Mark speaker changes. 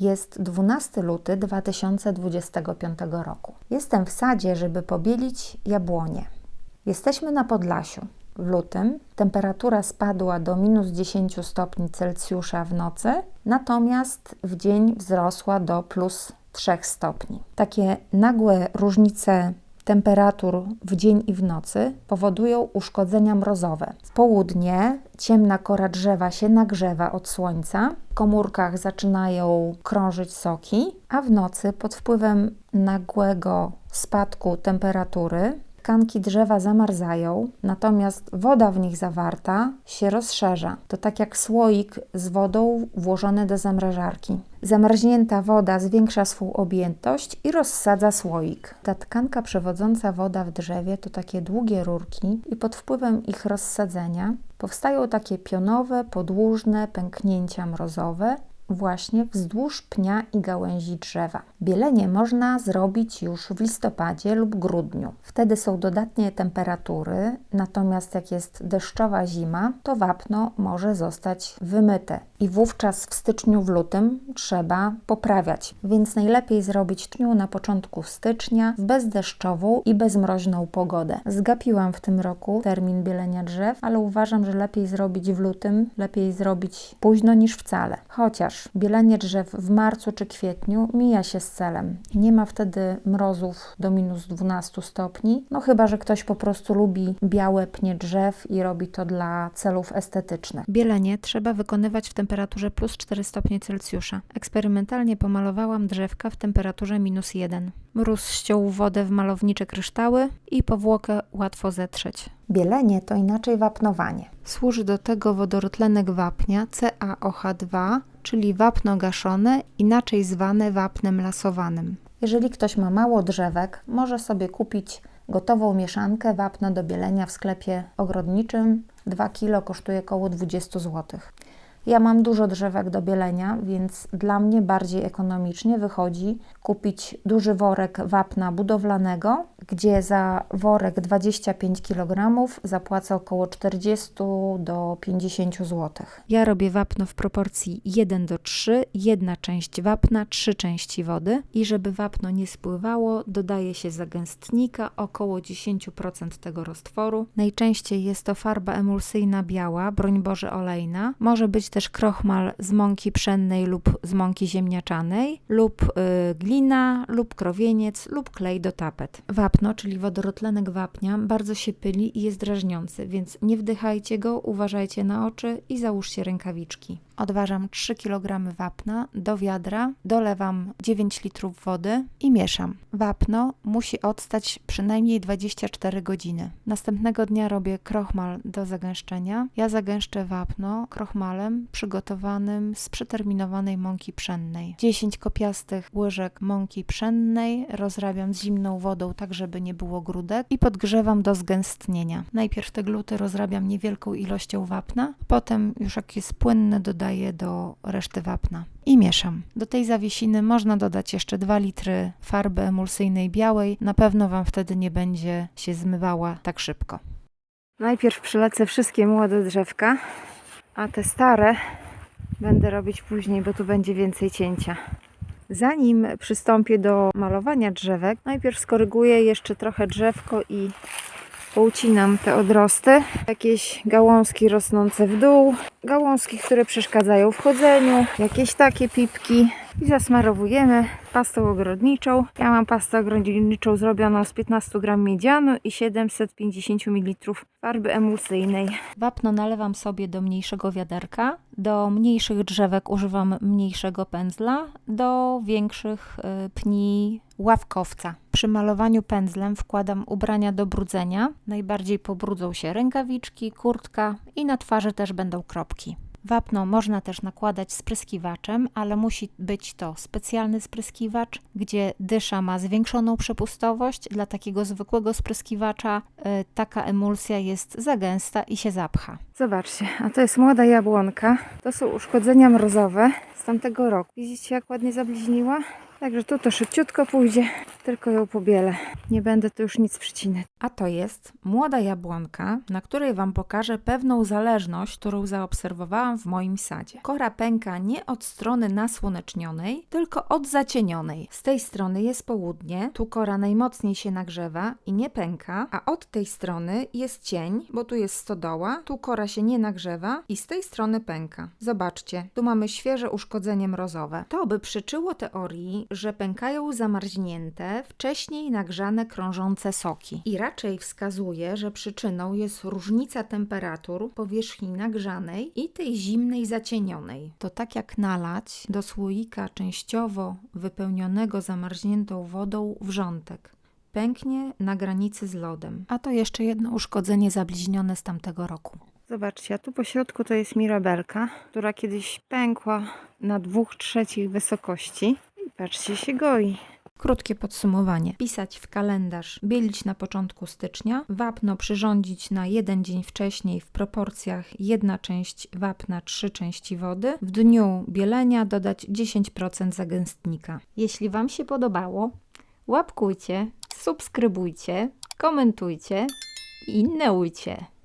Speaker 1: Jest 12 luty 2025 roku. Jestem w sadzie, żeby pobielić jabłonie. Jesteśmy na Podlasiu. W lutym temperatura spadła do minus 10 stopni Celsjusza w nocy, natomiast w dzień wzrosła do plus 3 stopni. Takie nagłe różnice temperatur w dzień i w nocy powodują uszkodzenia mrozowe. W południe ciemna kora drzewa się nagrzewa od słońca, w komórkach zaczynają krążyć soki, a w nocy pod wpływem nagłego spadku temperatury tkanki drzewa zamarzają, natomiast woda w nich zawarta się rozszerza. To tak jak słoik z wodą włożony do zamrażarki. Zamarznięta woda zwiększa swą objętość i rozsadza słoik. Ta tkanka przewodząca woda w drzewie to takie długie rurki i pod wpływem ich rozsadzenia powstają takie pionowe, podłużne pęknięcia mrozowe, właśnie wzdłuż pnia i gałęzi drzewa. Bielenie można zrobić już w listopadzie lub grudniu. Wtedy są dodatnie temperatury, natomiast jak jest deszczowa zima, to wapno może zostać wymyte i wówczas w styczniu, w lutym trzeba poprawiać. Więc najlepiej zrobić tniu na początku stycznia w bezdeszczową i bezmroźną pogodę. Zgapiłam w tym roku termin bielenia drzew, ale uważam, że lepiej zrobić w lutym, lepiej zrobić późno niż wcale. Chociaż bielenie drzew w marcu czy kwietniu mija się z celem. Nie ma wtedy mrozów do minus 12 stopni, no chyba, że ktoś po prostu lubi białe pnie drzew i robi to dla celów estetycznych.
Speaker 2: Bielenie trzeba wykonywać w temperaturze plus 4 stopnie Celsjusza. Eksperymentalnie pomalowałam drzewka w temperaturze minus 1. Mróz ściął wodę w malownicze kryształy i powłokę łatwo zetrzeć.
Speaker 1: Bielenie to inaczej wapnowanie.
Speaker 2: Służy do tego wodorotlenek wapnia CaOH2, czyli wapno gaszone, inaczej zwane wapnem lasowanym.
Speaker 1: Jeżeli ktoś ma mało drzewek, może sobie kupić gotową mieszankę wapna do bielenia w sklepie ogrodniczym. 2 kg kosztuje około 20 zł. Ja mam dużo drzewek do bielenia, więc dla mnie bardziej ekonomicznie wychodzi kupić duży worek wapna budowlanego, gdzie za worek 25 kg zapłacę około 40 do 50 zł.
Speaker 2: Ja robię wapno w proporcji 1 do 3, jedna część wapna, trzy części wody i żeby wapno nie spływało, dodaje się zagęstnika około 10% tego roztworu. Najczęściej jest to farba emulsyjna biała, broń Boże olejna. Może być też krochmal z mąki pszennej lub z mąki ziemniaczanej lub y, glina lub krowieniec lub klej do tapet. Wapno, czyli wodorotlenek wapnia, bardzo się pyli i jest drażniący, więc nie wdychajcie go, uważajcie na oczy i załóżcie rękawiczki. Odważam 3 kg wapna do wiadra, dolewam 9 litrów wody i mieszam. Wapno musi odstać przynajmniej 24 godziny. Następnego dnia robię krochmal do zagęszczenia. Ja zagęszczę wapno krochmalem przygotowanym z przeterminowanej mąki pszennej. 10 kopiastych łyżek mąki pszennej rozrabiam z zimną wodą, tak żeby nie było grudek i podgrzewam do zgęstnienia. Najpierw te gluty rozrabiam niewielką ilością wapna, potem już jak jest płynny dodaję do reszty wapna i mieszam. Do tej zawiesiny można dodać jeszcze 2 litry farby emulsyjnej białej. Na pewno Wam wtedy nie będzie się zmywała tak szybko. Najpierw przylecę wszystkie młode drzewka, a te stare będę robić później, bo tu będzie więcej cięcia. Zanim przystąpię do malowania drzewek, najpierw skoryguję jeszcze trochę drzewko i poucinam te odrosty. Jakieś gałązki rosnące w dół, gałązki, które przeszkadzają w chodzeniu, jakieś takie pipki i zasmarowujemy pastą ogrodniczą. Ja mam pastę ogrodniczą zrobioną z 15 gram miedzianu i 750 ml farby emulsyjnej. Wapno nalewam sobie do mniejszego wiaderka. Do mniejszych drzewek używam mniejszego pędzla, do większych y, pni ławkowca. Przy malowaniu pędzlem wkładam ubrania do brudzenia. Najbardziej pobrudzą się rękawiczki, kurtka i na twarzy też będą kropki. Wapno można też nakładać spryskiwaczem, ale musi być to specjalny spryskiwacz, gdzie dysza ma zwiększoną przepustowość. Dla takiego zwykłego spryskiwacza y, taka emulsja jest za gęsta i się zapcha. Zobaczcie, a to jest młoda jabłonka. To są uszkodzenia mrozowe z tamtego roku. Widzicie, jak ładnie zabliźniła?
Speaker 1: Także tu to szybciutko pójdzie, tylko ją pobielę. Nie będę tu już nic przycinać.
Speaker 2: A to jest młoda jabłonka, na której Wam pokażę pewną zależność, którą zaobserwowałam w moim sadzie. Kora pęka nie od strony nasłonecznionej, tylko od zacienionej. Z tej strony jest południe, tu kora najmocniej się nagrzewa i nie pęka, a od tej strony jest cień, bo tu jest stodoła, tu kora się nie nagrzewa i z tej strony pęka. Zobaczcie, tu mamy świeże uszkodzenie mrozowe. To by przyczyło teorii, że pękają zamarznięte, wcześniej nagrzane krążące soki. I raczej wskazuje, że przyczyną jest różnica temperatur powierzchni nagrzanej i tej zimnej zacienionej. To tak jak nalać do słoika częściowo wypełnionego zamarzniętą wodą wrzątek. Pęknie na granicy z lodem. A to jeszcze jedno uszkodzenie zabliźnione z tamtego roku.
Speaker 1: Zobaczcie, a tu po środku to jest mirabelka, która kiedyś pękła na dwóch trzecich wysokości. Patrzcie, się goi.
Speaker 2: Krótkie podsumowanie. Pisać w kalendarz, bielić na początku stycznia, wapno przyrządzić na jeden dzień wcześniej w proporcjach jedna część wapna, trzy części wody. W dniu bielenia dodać 10% zagęstnika. Jeśli Wam się podobało, łapkujcie, subskrybujcie, komentujcie i neujcie.